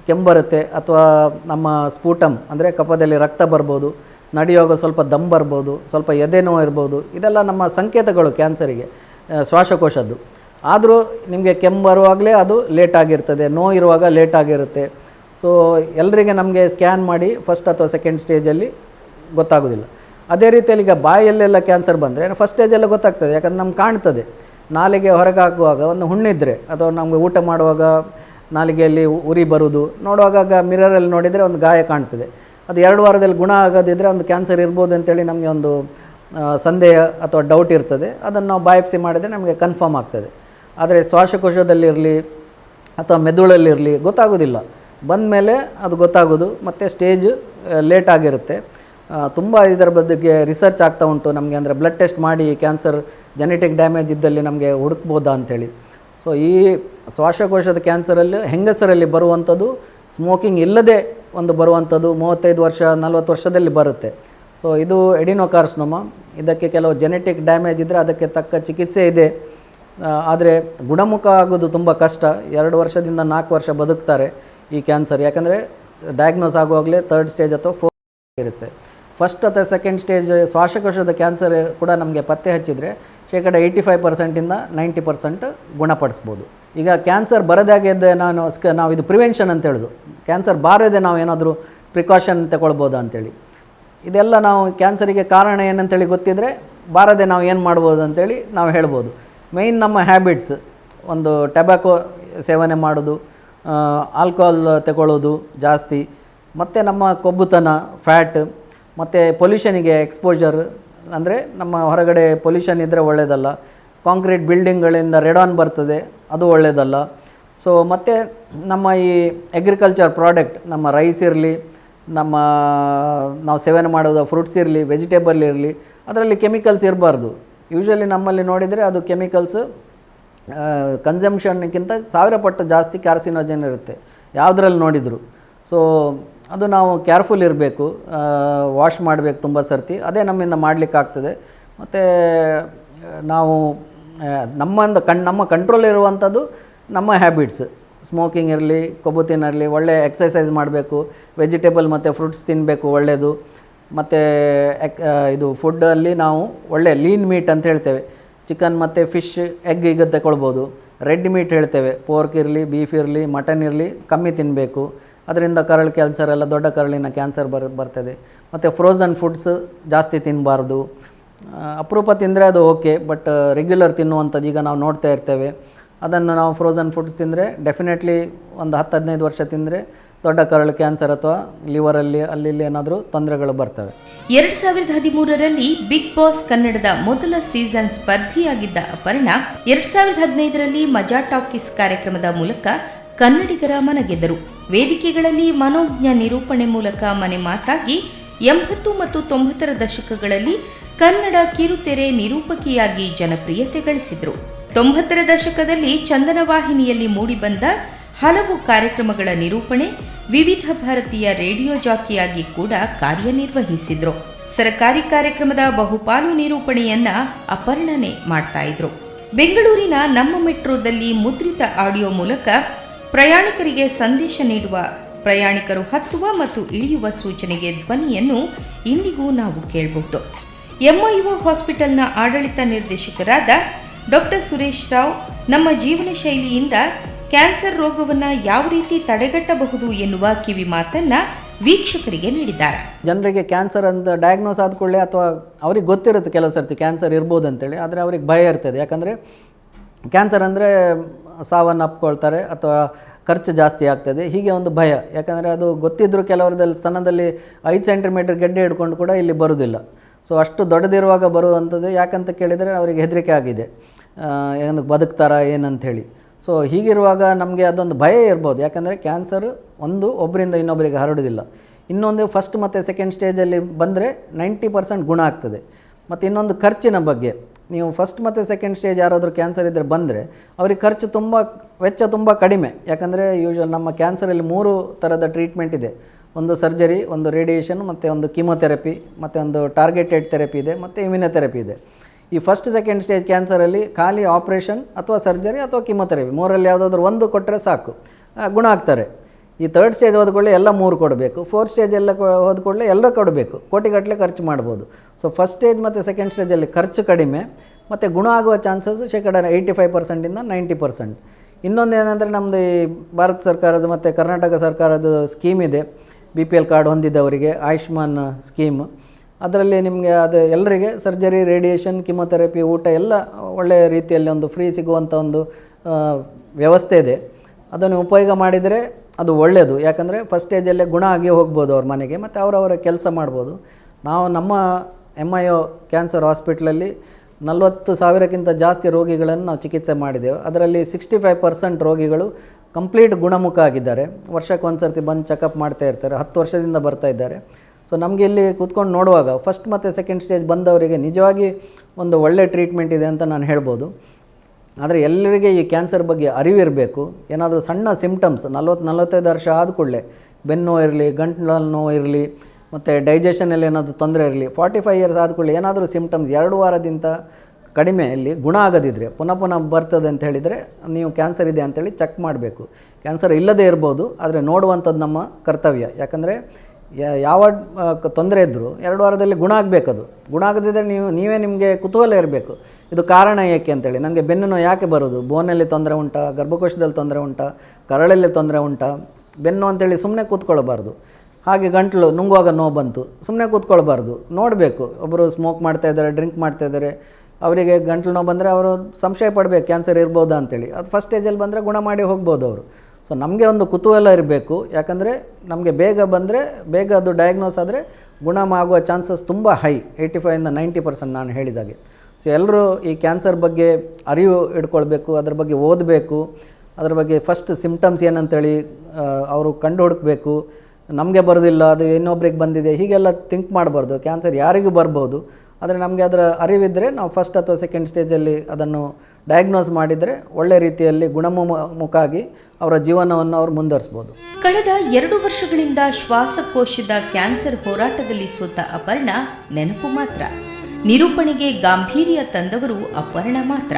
ಕೆಮ್ಮು ಬರುತ್ತೆ ಅಥವಾ ನಮ್ಮ ಸ್ಫೂಟಮ್ ಅಂದರೆ ಕಫದಲ್ಲಿ ರಕ್ತ ಬರ್ಬೋದು, ನಡೆಯುವಾಗ ಸ್ವಲ್ಪ ದಮ್ ಬರ್ಬೋದು, ಸ್ವಲ್ಪ ಎದೆ ನೋವು ಇರ್ಬೋದು, ಇದೆಲ್ಲ ನಮ್ಮ ಸಂಕೇತಗಳು ಕ್ಯಾನ್ಸರಿಗೆ ಶ್ವಾಸಕೋಶದ್ದು. ಆದರೂ ನಿಮಗೆ ಕೆಮ್ಮು ಬರುವಾಗಲೇ ಅದು ಲೇಟ್ ಆಗಿರ್ತದೆ ನೋ ಇರುವಾಗ ಲೇಟ್ ಆಗಿರುತ್ತೆ. ಸೊ ಎಲ್ಲರಿಗೆ ನಮಗೆ ಸ್ಕ್ಯಾನ್ ಮಾಡಿ ಫಸ್ಟ್ ಅಥವಾ ಸೆಕೆಂಡ್ ಸ್ಟೇಜಲ್ಲಿ ಗೊತ್ತಾಗೋದಿಲ್ಲ. ಅದೇ ರೀತಿಯಲ್ಲಿ ಈಗ ಬಾಯಲ್ಲೆಲ್ಲ ಕ್ಯಾನ್ಸರ್ ಬಂದರೆ ಫಸ್ಟ್ ಸ್ಟೇಜೆಲ್ಲ ಗೊತ್ತಾಗ್ತದೆ, ಯಾಕಂದ್ರೆ ನಮ್ಗೆ ಕಾಣ್ತದೆ. ನಾಲಿಗೆ ಹೊರಗೆ ಹಾಕುವಾಗ ಒಂದು ಹುಣ್ಣಿದ್ರೆ, ಅಥವಾ ನಮಗೆ ಊಟ ಮಾಡುವಾಗ ನಾಲಿಗೆಯಲ್ಲಿ ಉರಿ ಬರುವುದು. ನೋಡುವಾಗ ಮಿರರಲ್ಲಿ ನೋಡಿದರೆ ಒಂದು ಗಾಯ ಕಾಣ್ತದೆ. ಅದು ಎರಡು ವಾರದಲ್ಲಿ ಗುಣ ಆಗೋದಿದ್ದರೆ ಒಂದು ಕ್ಯಾನ್ಸರ್ ಇರ್ಬೋದು ಅಂತೇಳಿ ನಮಗೆ ಒಂದು ಸಂದೇಹ ಅಥವಾ ಡೌಟ್ ಇರ್ತದೆ. ಅದನ್ನು ನಾವು ಬಾಯಪ್ಸಿ ಮಾಡಿದರೆ ನಮಗೆ ಕನ್ಫರ್ಮ್ ಆಗ್ತದೆ. ಆದರೆ ಶ್ವಾಸಕೋಶದಲ್ಲಿರಲಿ ಅಥವಾ ಮೆದುಳಲ್ಲಿರಲಿ ಗೊತ್ತಾಗೋದಿಲ್ಲ. ಬಂದ ಮೇಲೆ ಅದು ಗೊತ್ತಾಗೋದು, ಮತ್ತು ಸ್ಟೇಜ್ ಲೇಟ್ ಆಗಿರುತ್ತೆ. ತುಂಬ ಇದರ ಬಗ್ಗೆ ರಿಸರ್ಚ್ ಆಗ್ತಾ ಉಂಟು ನಮಗೆ. ಅಂದರೆ ಬ್ಲಡ್ ಟೆಸ್ಟ್ ಮಾಡಿ ಕ್ಯಾನ್ಸರ್ ಜೆನೆಟಿಕ್ ಡ್ಯಾಮೇಜ್ ಇದ್ದಲ್ಲಿ ನಮಗೆ ಹುಡುಕ್ಬೋದಾ ಅಂಥೇಳಿ ಸೊ ಈ ಶ್ವಾಸಕೋಶದ ಕ್ಯಾನ್ಸರಲ್ಲಿ ಹೆಂಗಸರಲ್ಲಿ ಬರುವಂಥದ್ದು ಸ್ಮೋಕಿಂಗ್ ಇಲ್ಲದೆ ಒಂದು ಬರುವಂಥದ್ದು ಮೂವತ್ತೈದು ವರ್ಷ, ನಲ್ವತ್ತು ವರ್ಷದಲ್ಲಿ ಬರುತ್ತೆ. ಸೊ ಇದು ಎಡಿನೋಕಾರ್ಸ್ನೋಮ ಇದಕ್ಕೆ ಕೆಲವು ಜೆನೆಟಿಕ್ ಡ್ಯಾಮೇಜ್ ಇದ್ದರೆ ಅದಕ್ಕೆ ತಕ್ಕ ಚಿಕಿತ್ಸೆ ಇದೆ. ಆದರೆ ಗುಣಮುಖ ಆಗೋದು ತುಂಬ ಕಷ್ಟ. ಎರಡು ವರ್ಷದಿಂದ ನಾಲ್ಕು ವರ್ಷ ಬದುಕ್ತಾರೆ ಈ ಕ್ಯಾನ್ಸರ್. ಯಾಕಂದರೆ ಡಯಾಗ್ನೋಸ್ ಆಗುವಾಗಲೇ ತರ್ಡ್ ಸ್ಟೇಜ್ ಅಥವಾ ಫೋರ್ ಇರುತ್ತೆ. ಫಸ್ಟ್ ಅಥವಾ ಸೆಕೆಂಡ್ ಸ್ಟೇಜ್ ಶ್ವಾಸಕೋಶದ ಕ್ಯಾನ್ಸರ್ ಕೂಡ ನಮಗೆ ಪತ್ತೆ ಹಚ್ಚಿದರೆ ಶೇಕಡ ಏಯ್ಟಿ ಫೈವ್ ಪರ್ಸೆಂಟಿಂದ ನೈಂಟಿ ಪರ್ಸೆಂಟ್ ಗುಣಪಡಿಸ್ಬೋದು. ಈಗ ಕ್ಯಾನ್ಸರ್ ಬರದಾಗೆ ಇದ್ದ ನಾನು ಸ್ಕ, ನಾವು ಇದು ಪ್ರಿವೆನ್ಷನ್ ಅಂತ ಹೇಳೋದು. ಕ್ಯಾನ್ಸರ್ ಬಾರದೆ ನಾವು ಏನಾದರೂ ಪ್ರಿಕಾಷನ್ ತಗೊಳ್ಬೋದಾ ಅಂತೇಳಿ. ಇದೆಲ್ಲ ನಾವು ಕ್ಯಾನ್ಸರಿಗೆ ಕಾರಣ ಏನಂತೇಳಿ ಗೊತ್ತಿದ್ದರೆ ಬಾರದೆ ನಾವು ಏನು ಮಾಡ್ಬೋದು ಅಂತೇಳಿ ನಾವು ಹೇಳ್ಬೋದು. ಮೇಯ್ನ್ ನಮ್ಮ ಹ್ಯಾಬಿಟ್ಸ್ ಒಂದು ಟೆಬ್ಯಾಕೋ ಸೇವನೆ ಮಾಡೋದು ಆಲ್ಕೋಹಾಲ್ ತಗೊಳ್ಳೋದು ಜಾಸ್ತಿ, ಮತ್ತು ನಮ್ಮ ಕೊಬ್ಬುತನ ಫ್ಯಾಟ್ ಮತ್ತು ಪೊಲ್ಯೂಷನಿಗೆ ಎಕ್ಸ್ಪೋಜರ್ ಅಂದರೆ ನಮ್ಮ ಹೊರಗಡೆ ಪೊಲ್ಯೂಷನ್ ಇದ್ದರೆ ಒಳ್ಳೆಯದಲ್ಲ ಕಾಂಕ್ರೀಟ್ ಬಿಲ್ಡಿಂಗ್ಗಳಿಂದ ರೆಡಾನ್ ಬರ್ತದೆ, ಅದು ಒಳ್ಳೆಯದಲ್ಲ ಸೊ ಮತ್ತು ನಮ್ಮ ಈ ಅಗ್ರಿಕಲ್ಚರ್ ಪ್ರಾಡಕ್ಟ್ ನಮ್ಮ ರೈಸ್ ಇರಲಿ, ನಮ್ಮ, ನಾವು ಸೇವನೆ ಮಾಡೋದು ಫ್ರೂಟ್ಸ್ ಇರಲಿ ವೆಜಿಟೇಬಲ್ ಇರಲಿ, ಅದರಲ್ಲಿ ಕೆಮಿಕಲ್ಸ್ ಇರಬಾರ್ದು. ಯೂಶ್ವಲಿ ನಮ್ಮಲ್ಲಿ ನೋಡಿದರೆ ಅದು ಕೆಮಿಕಲ್ಸ್ ಕನ್ಸಂಪ್ಷನ್ಗಿಂತ ಸಾವಿರ ಪಟ್ಟು ಜಾಸ್ತಿ ಕ್ಯಾರ್ಸಿನೋಜನ್ ಇರುತ್ತೆ. ಯಾವುದ್ರಲ್ಲಿ ನೋಡಿದರು. ಸೊ ಅದು ನಾವು ಕೇರ್ಫುಲ್ ಇರಬೇಕು. ವಾಶ್ ಮಾಡಬೇಕು ತುಂಬ ಸರ್ತಿ. ಅದೇ ನಮ್ಮಿಂದ ಮಾಡಲಿಕ್ಕಾಗ್ತದೆ ಮತ್ತು, ನಾವು ನಮ್ಮಂದು ಕಣ್, ನಮ್ಮ ಕಂಟ್ರೋಲ್ ಇರುವಂಥದ್ದು ನಮ್ಮ ಹ್ಯಾಬಿಟ್ಸ್ ಸ್ಮೋಕಿಂಗ್ ಇರಲಿ ಕೊಬ್ಬು ತಿನ್ನಿರಲಿ ಒಳ್ಳೆ ಎಕ್ಸಸೈಸ್ ಮಾಡಬೇಕು. ವೆಜಿಟೇಬಲ್ ಮತ್ತು ಫ್ರೂಟ್ಸ್ ತಿನ್ನಬೇಕು ಒಳ್ಳೆಯದು ಮತ್ತು ಎಕ್ ಇದು ಫುಡ್ಡಲ್ಲಿ ನಾವು ಒಳ್ಳೆ ಲೀನ್ ಮೀಟ್ ಅಂತ ಹೇಳ್ತೇವೆ. ಚಿಕನ್ ಮತ್ತು ಫಿಶ್ ಎಗ್ ಈಗ ತಗೊಳ್ಬೋದು ರೆಡ್ ಮೀಟ್ ಹೇಳ್ತೇವೆ. ಪೋರ್ಕ್ ಇರಲಿ ಬೀಫ್ ಇರಲಿ ಮಟನ್ ಇರಲಿ, ಕಮ್ಮಿ ತಿನ್ನಬೇಕು ಅದರಿಂದ ಕರಳು ಕ್ಯಾನ್ಸರ್ ಎಲ್ಲ, ದೊಡ್ಡ ಕರಳಿನ ಕ್ಯಾನ್ಸರ್ ಬರ್, ಬರ್ತದೆ. ಮತ್ತು ಫ್ರೋಝನ್ ಫುಡ್ಸ್ ಜಾಸ್ತಿ ತಿನ್ನಬಾರ್ದು ಅಪರೂಪ ತಿಂದರೆ ಅದು ಓಕೆ ಬಟ್ ರೆಗ್ಯುಲರ್ ತಿನ್ನುವಂಥದ್ದು ಈಗ ನಾವು ನೋಡ್ತಾ ಇರ್ತೇವೆ. ಅದನ್ನು ನಾವು ಫ್ರೋಝನ್ ಫುಡ್ಸ್ ತಿಂದರೆ ಡೆಫಿನೆಟ್ಲಿ ಒಂದು ಹತ್ತು, ಹದಿನೈದು ವರ್ಷ ತಿಂದರೆ ದೊಡ್ಡ ಕರಳು ಕ್ಯಾನ್ಸರ್ ಅಥವಾ ಲಿವರಲ್ಲಿ ಅಲ್ಲಿ ಏನಾದರೂ ತೊಂದರೆಗಳು ಬರ್ತವೆ. ಎರಡು ಸಾವಿರದ ಹದಿಮೂರರಲ್ಲಿ ಬಿಗ್ ಬಾಸ್ ಕನ್ನಡದ ಮೊದಲ ಸೀಸನ್ ಸ್ಪರ್ಧಿಯಾಗಿದ್ದ ಅಪರ್ಣ, ಎರಡು ಸಾವಿರದ ಹದಿನೈದರಲ್ಲಿ ಮಜಾ ಟಾಕೀಸ್ ಕಾರ್ಯಕ್ರಮದ ಮೂಲಕ ಕನ್ನಡಿಗರ ಮನಗೆದ್ದರು ವೇದಿಕೆಗಳಲ್ಲಿ ಮನೋಜ್ಞ ನಿರೂಪಣೆ ಮೂಲಕ ಮನೆ ಮಾತಾಗಿ ಎಂಬತ್ತು ಮತ್ತು ತೊಂಬತ್ತರ ದಶಕಗಳಲ್ಲಿ ಕನ್ನಡ ಕಿರುತೆರೆ ನಿರೂಪಕಿಯಾಗಿ ಜನಪ್ರಿಯತೆ ಗಳಿಸಿದರು. ತೊಂಬತ್ತರ ದಶಕದಲ್ಲಿ ಚಂದನ ವಾಹಿನಿಯಲ್ಲಿ ಮೂಡಿಬಂದ ಹಲವು ಕಾರ್ಯಕ್ರಮಗಳ ನಿರೂಪಣೆ ವಿವಿಧ ಭಾರತೀಯ ರೇಡಿಯೋ ಜಾಕಿಯಾಗಿ ಕೂಡ ಕಾರ್ಯನಿರ್ವಹಿಸಿದ್ರು. ಸರಕಾರಿ ಕಾರ್ಯಕ್ರಮದ ಬಹುಪಾಲು ನಿರೂಪಣೆಯನ್ನ ಅಪರ್ಣನೆ ಮಾಡ್ತಾ ಇದ್ರು. ಬೆಂಗಳೂರಿನ ನಮ್ಮ ಮೆಟ್ರೋದಲ್ಲಿ ಮುದ್ರಿತ ಆಡಿಯೋ ಮೂಲಕ ಪ್ರಯಾಣಿಕರಿಗೆ ಸಂದೇಶ ನೀಡುವ, ಪ್ರಯಾಣಿಕರು ಹತ್ತುವ ಮತ್ತು ಇಳಿಯುವ ಸೂಚನೆಗೆ ಧ್ವನಿಯನ್ನು ಇಂದಿಗೂ ನಾವು ಕೇಳಬಹುದು. ಎಂಐಒ ಹಾಸ್ಪಿಟಲ್ನ ಆಡಳಿತ ನಿರ್ದೇಶಕರಾದ ಡಾಕ್ಟರ್ ಸುರೇಶ್ ರಾವ್ ನಮ್ಮ ಜೀವನ ಶೈಲಿಯಿಂದ ಕ್ಯಾನ್ಸರ್ ರೋಗವನ್ನು ಯಾವ ರೀತಿ ತಡೆಗಟ್ಟಬಹುದು ಎನ್ನುವ ಕಿವಿ ಮಾತನ್ನ ವೀಕ್ಷಕರಿಗೆ ನೀಡಿದ್ದಾರೆ. ಜನರಿಗೆ ಕ್ಯಾನ್ಸರ್ ಅಂತ ಡಯಾಗ್ನೋಸ್ ಆದ ಕೂಡಲೇ ಅಥವಾ ಅವ್ರಿಗೆ ಗೊತ್ತಿರುತ್ತೆ ಕೆಲವು ಸರ್ತಿ ಕ್ಯಾನ್ಸರ್ ಇರ್ಬೋದು ಅಂತೇಳಿ ಆದರೆ ಅವ್ರಿಗೆ ಭಯ ಇರ್ತದೆ. ಯಾಕಂದರೆ ಕ್ಯಾನ್ಸರ್ ಅಂದರೆ ಸಾವನ್ನು ಅಪ್ಕೊಳ್ತಾರೆ ಅಥವಾ ಖರ್ಚು ಜಾಸ್ತಿ ಆಗ್ತದೆ. ಹೀಗೆ ಒಂದು ಭಯ. ಯಾಕಂದರೆ ಅದು ಗೊತ್ತಿದ್ದರೂ ಕೆಲವರದಲ್ಲಿ ಸ್ತನದಲ್ಲಿ ಐದು ಸೆಂಟಿಮೀಟರ್ ಗೆಡ್ಡೆ ಹಿಡ್ಕೊಂಡು ಕೂಡ ಇಲ್ಲಿ ಬರುವುದಿಲ್ಲ ಸೊ ಅಷ್ಟು ದೊಡ್ಡದಿರುವಾಗ ಬರುವಂಥದ್ದು ಯಾಕಂತ ಕೇಳಿದರೆ ಅವರಿಗೆ ಹೆದರಿಕೆ ಆಗಿದೆ. ಏನು ಬದುಕ್ತಾರಾ ಏನಂಥೇಳಿ ಸೊ ಹೀಗಿರುವಾಗ ನಮಗೆ ಅದೊಂದು ಭಯ ಇರ್ಬೋದು. ಯಾಕಂದರೆ ಕ್ಯಾನ್ಸರ್ ಒಂದು ಒಬ್ಬರಿಂದ ಇನ್ನೊಬ್ಬರಿಗೆ ಹರಡೋದಿಲ್ಲ ಇನ್ನೊಂದು ಫಸ್ಟ್ ಮತ್ತು ಸೆಕೆಂಡ್ ಸ್ಟೇಜಲ್ಲಿ ಬಂದರೆ ನೈಂಟಿ ಪರ್ಸೆಂಟ್ ಗುಣ ಆಗ್ತದೆ. ಮತ್ತು ಇನ್ನೊಂದು ಖರ್ಚಿನ ಬಗ್ಗೆ. ನೀವು ಫಸ್ಟ್ ಮತ್ತು ಸೆಕೆಂಡ್ ಸ್ಟೇಜ್ ಯಾರಾದರೂ ಕ್ಯಾನ್ಸರ್ ಇದ್ದರೆ ಬಂದರೆ, ಅವ್ರಿಗೆ ಖರ್ಚು ತುಂಬ, ವೆಚ್ಚ ತುಂಬ ಕಡಿಮೆ. ಯಾಕಂದರೆ ಯೂಶ್ವಲ್ ನಮ್ಮ ಕ್ಯಾನ್ಸರಲ್ಲಿ ಮೂರು ಥರದ ಟ್ರೀಟ್ಮೆಂಟ್ ಇದೆ. ಒಂದು ಸರ್ಜರಿ ಒಂದು ರೇಡಿಯೇಷನ್ ಮತ್ತು ಒಂದು ಕೀಮೊಥೆರಪಿ ಮತ್ತು ಒಂದು ಟಾರ್ಗೆಟೆಡ್ ಥೆರಪಿ ಇದೆ, ಮತ್ತು ಇಮ್ಯುನೊಥೆರಪಿ ಇದೆ. ಈ ಫಸ್ಟ್ ಸೆಕೆಂಡ್ ಸ್ಟೇಜ್ ಕ್ಯಾನ್ಸರಲ್ಲಿ ಖಾಲಿ ಆಪ್ರೇಷನ್ ಅಥವಾ ಸರ್ಜರಿ ಅಥವಾ ಕೀಮೊಥೆರಪಿ ಮೂರಲ್ಲಿ ಯಾವುದಾದ್ರೂ ಒಂದು ಕೊಟ್ಟರೆ ಸಾಕು. ಗುಣ ಆಗ್ತಾರೆ. ಈ ತರ್ಡ್ ಸ್ಟೇಜ್ ಹೋದ್ಕೊಳ್ಳೆ ಎಲ್ಲ ಮೂರು ಕೊಡಬೇಕು. ಫೋರ್ತ್ ಸ್ಟೇಜ್ ಎಲ್ಲ ಹೋದ್ಕೊಳ್ಳೆ ಎಲ್ಲ ಕೊಡಬೇಕು. ಕೋಟಿಗಟ್ಟಲೆ ಖರ್ಚು ಮಾಡ್ಬೋದು. ಸೊ ಫಸ್ಟ್ ಸ್ಟೇಜ್ ಮತ್ತು ಸೆಕೆಂಡ್ ಸ್ಟೇಜಲ್ಲಿ ಖರ್ಚು ಕಡಿಮೆ, ಮತ್ತು ಗುಣ ಆಗುವ ಚಾನ್ಸಸ್ ಶೇಕಡ ಏಯ್ಟಿ ಫೈವ್ ಪರ್ಸೆಂಟಿಂದ ನೈಂಟಿ ಪರ್ಸೆಂಟ್ ಇನ್ನೊಂದು ಏನಂದರೆ ನಮ್ಮದು ಈ ಭಾರತ ಸರ್ಕಾರದ ಮತ್ತು ಕರ್ನಾಟಕ ಸರ್ಕಾರದ ಸ್ಕೀಮ್ ಇದೆ. ಬಿ ಪಿ ಎಲ್ ಕಾರ್ಡ್ ಹೊಂದಿದ್ದವರಿಗೆ ಆಯುಷ್ಮಾನ್ ಸ್ಕೀಮ್ ಅದರಲ್ಲಿ ನಿಮಗೆ ಅದು ಎಲ್ಲರಿಗೆ ಸರ್ಜರಿ ರೇಡಿಯೇಷನ್ ಕಿಮೊಥೆರಪಿ ಊಟ ಎಲ್ಲ ಒಳ್ಳೆಯ ರೀತಿಯಲ್ಲಿ ಒಂದು ಫ್ರೀ ಸಿಗುವಂಥ ಒಂದು ವ್ಯವಸ್ಥೆ ಇದೆ. ಅದನ್ನು ಉಪಯೋಗ ಮಾಡಿದರೆ ಅದು ಒಳ್ಳೆಯದು ಯಾಕಂದರೆ ಫಸ್ಟ್ ಸ್ಟೇಜಲ್ಲೇ ಗುಣ ಆಗಿ ಹೋಗ್ಬೋದು ಅವ್ರ ಮನೆಗೆ, ಮತ್ತು ಅವರವರ ಕೆಲಸ ಮಾಡ್ಬೋದು. ನಾವು ನಮ್ಮ ಎಂ ಐ ಒ ಕ್ಯಾನ್ಸರ್ ಹಾಸ್ಪಿಟ್ಲಲ್ಲಿ ನಲವತ್ತು ಸಾವಿರಕ್ಕಿಂತ ಜಾಸ್ತಿ ರೋಗಿಗಳನ್ನು ನಾವು ಚಿಕಿತ್ಸೆ ಮಾಡಿದ್ದೇವೆ. ಅದರಲ್ಲಿ ಸಿಕ್ಸ್ಟಿ ಫೈವ್ ಪರ್ಸೆಂಟ್ ರೋಗಿಗಳು ಕಂಪ್ಲೀಟ್ ಗುಣಮುಖ ಆಗಿದ್ದಾರೆ. ವರ್ಷಕ್ಕೆ ಒಂದು ಸರ್ತಿ ಬಂದು ಚೆಕಪ್ ಮಾಡ್ತಾ ಇರ್ತಾರೆ. ಹತ್ತು ವರ್ಷದಿಂದ ಬರ್ತಾ ಇದ್ದಾರೆ. ಸೊ ನಮಗೆ ಇಲ್ಲಿ ಕೂತ್ಕೊಂಡು ನೋಡುವಾಗ ಫಸ್ಟ್ ಮತ್ತು ಸೆಕೆಂಡ್ ಸ್ಟೇಜ್ ಬಂದವರಿಗೆ ನಿಜವಾಗಿ ಒಂದು ಒಳ್ಳೆ ಟ್ರೀಟ್ಮೆಂಟ್ ಇದೆ ಅಂತ ನಾನು ಹೇಳ್ಬೋದು. ಆದರೆ ಎಲ್ಲರಿಗೆ ಈ ಕ್ಯಾನ್ಸರ್ ಬಗ್ಗೆ ಅರಿವಿರಬೇಕು. ಏನಾದರೂ ಸಣ್ಣ ಸಿಮ್ಟಮ್ಸ್ ನಲ್ವತ್ತು ನಲವತ್ತೈದು ವರ್ಷ ಆದ ಕೂಡಲೇ ಬೆನ್ನು ಇರಲಿ ಗಂಟಲ ನೋವು ಇರಲಿ ಮತ್ತು ಡೈಜೆಷನಲ್ಲಿ ಏನಾದರೂ ತೊಂದರೆ ಇರಲಿ ಫಾರ್ಟಿ ಫೈವ್ ಇಯರ್ಸ್ ಆದ ಕೂಡಲೇ ಏನಾದರೂ ಸಿಮ್ಟಮ್ಸ್ ಎರಡು ವಾರದಿಂದ ಕಡಿಮೆ ಇಲ್ಲಿ ಗುಣ ಆಗದಿದ್ದರೆ ಪುನಃ ಪುನಃ ಬರ್ತದೆ ಅಂತ ಹೇಳಿದರೆ ನೀವು ಕ್ಯಾನ್ಸರ್ ಇದೆ ಅಂತೇಳಿ ಚೆಕ್ ಮಾಡಬೇಕು. ಕ್ಯಾನ್ಸರ್ ಇಲ್ಲದೇ ಇರ್ಬೋದು, ಆದರೆ ನೋಡುವಂಥದ್ದು ನಮ್ಮ ಕರ್ತವ್ಯ. ಯಾಕಂದರೆ ಯಾವ ತೊಂದರೆ ಇದ್ದರೂ ಎರಡು ವಾರದಲ್ಲಿ ಗುಣ ಆಗಬೇಕದು. ಗುಣ ಆಗದಿದ್ದರೆ ನೀವು, ನೀವೇ ನಿಮಗೆ ಕುತೂಹಲ ಇರಬೇಕು. ಇದು ಕಾರಣ ಏಕೆ ಅಂತೇಳಿ ನನಗೆ ಬೆನ್ನು ನೋವು ಯಾಕೆ ಬರೋದು ಬೋನಲ್ಲಿ ತೊಂದರೆ ಉಂಟಾ, ಗರ್ಭಕೋಶದಲ್ಲಿ ತೊಂದರೆ ಉಂಟಾ, ಕರಳಲ್ಲಿ ತೊಂದರೆ ಉಂಟಾ? ಬೆನ್ನು ಅಂತೇಳಿ ಸುಮ್ಮನೆ ಕೂತ್ಕೊಳ್ಬಾರ್ದು. ಹಾಗೆ ಗಂಟಲು ನುಂಗುವಾಗ ನೋವು ಬಂತು ಸುಮ್ಮನೆ ಕೂತ್ಕೊಳ್ಬಾರ್ದು. ನೋಡಬೇಕು ಒಬ್ಬರು ಸ್ಮೋಕ್ ಮಾಡ್ತಾ ಇದ್ದಾರೆ ಡ್ರಿಂಕ್ ಮಾಡ್ತಾ ಇದ್ದಾರೆ, ಅವರಿಗೆ ಗಂಟಲು ನೋವು ಬಂದರೆ ಅವರು ಸಂಶಯ ಪಡಬೇಕು ಕ್ಯಾನ್ಸರ್ ಇರ್ಬೋದಾ ಅಂತೇಳಿ. ಅದು ಫಸ್ಟ್ ಸ್ಟೇಜಲ್ಲಿ ಬಂದರೆ ಗುಣ ಮಾಡಿ ಹೋಗ್ಬೋದು ಅವರು. ಸೊ ನಮಗೆ ಒಂದು ಕುತೂಹಲ ಇರಬೇಕು, ಯಾಕಂದರೆ ನಮಗೆ ಬೇಗ ಬಂದರೆ, ಬೇಗ ಅದು ಡಯಾಗ್ನೋಸ್ ಆದರೆ ಗುಣ ಆಗುವ ಚಾನ್ಸಸ್ ತುಂಬ ಹೈ ಏಯ್ಟಿ ಫೈವಿಂದ ನೈಂಟಿ ಪರ್ಸೆಂಟ್ ನಾನು ಹೇಳಿದಾಗೆ. ಸೊ ಎಲ್ಲರೂ ಈ ಕ್ಯಾನ್ಸರ್ ಬಗ್ಗೆ ಅರಿವು ಇಟ್ಕೊಳ್ಬೇಕು ಅದ್ರ ಬಗ್ಗೆ ಓದಬೇಕು, ಅದ್ರ ಬಗ್ಗೆ ಫಸ್ಟ್ ಸಿಮ್ಟಮ್ಸ್ ಏನಂತೇಳಿ ಅವರು ಕಂಡು ಹುಡುಕಬೇಕು. ನಮಗೆ ಬರೋದಿಲ್ಲ, ಅದು ಇನ್ನೊಬ್ರಿಗೆ ಬಂದಿದೆ, ಹೀಗೆಲ್ಲ ಥಿಂಕ್ ಮಾಡಬಾರ್ದು. ಕ್ಯಾನ್ಸರ್ ಯಾರಿಗೂ ಬರ್ಬೋದು. ಆದರೆ ನಮಗೆ ಅದರ ಅರಿವಿದ್ದರೆ ನಾವು ಫಸ್ಟ್ ಅಥವಾ ಸೆಕೆಂಡ್ ಸ್ಟೇಜಲ್ಲಿ ಅದನ್ನು ಡಯಾಗ್ನೋಸ್ ಮಾಡಿದರೆ ಒಳ್ಳೆ ರೀತಿಯಲ್ಲಿ ಗುಣಮುಖ ಆಗಿ ಅವರ ಜೀವನವನ್ನು ಅವರು ಮುಂದುವರಿಸ್ಬೋದು. ಕಳೆದ ಎರಡು ವರ್ಷಗಳಿಂದ ಶ್ವಾಸಕೋಶದ ಕ್ಯಾನ್ಸರ್ ಹೋರಾಟದಲ್ಲಿ ಸೋತ ಅಪರ್ಣ ನೆನಪು ಮಾತ್ರ. ನಿರೂಪಣೆಗೆ ಗಾಂಭೀರ್ಯ ತಂದವರು ಅಪರ್ಣ ಮಾತ್ರ.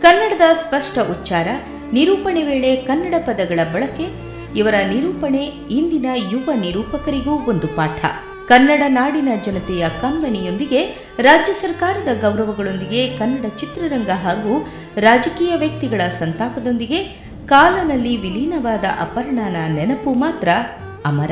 ಕನ್ನಡದ ಸ್ಪಷ್ಟ ಉಚ್ಚಾರ, ನಿರೂಪಣೆ ವೇಳೆ ಕನ್ನಡ ಪದಗಳ ಬಳಕೆ, ಇವರ ನಿರೂಪಣೆ ಇಂದಿನ ಯುವ ನಿರೂಪಕರಿಗೂ ಒಂದು ಪಾಠ. ಕನ್ನಡ ನಾಡಿನ ಜನತೆಯ ಕಂಬನಿಯೊಂದಿಗೆ ರಾಜ್ಯ ಸರ್ಕಾರದ ಗೌರವಗಳೊಂದಿಗೆ ಕನ್ನಡ ಚಿತ್ರರಂಗ ಹಾಗೂ ರಾಜಕೀಯ ವ್ಯಕ್ತಿಗಳ ಸಂತಾಪದೊಂದಿಗೆ ಕಾಲನಲ್ಲಿ ವಿಲೀನವಾದ ಅಪರ್ಣನ ನೆನಪು ಮಾತ್ರ ಅಮರ.